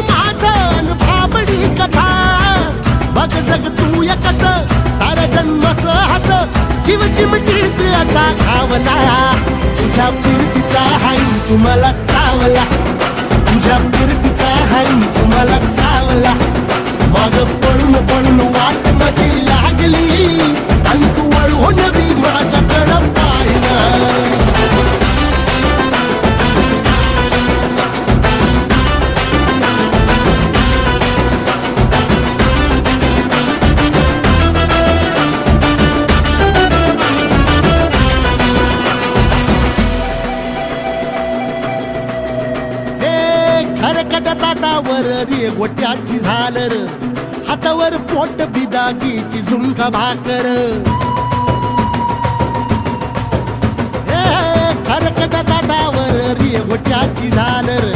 माझं भाबडी कथा. बघ जग तू या कस साऱ्या जन्माचं हस. जीव चिमटीत असा घावला. तुझ्या फिरतीचा हाई तुम्हाला चावला. तुझ्या फिरतीचा हाई तुम्हाला खरकट ताटावर रे गोट्याची झालर. हातावर पोट बिदागीची झुणका भाकर. हे खरकट ताटावर रे गोट्याची झालर.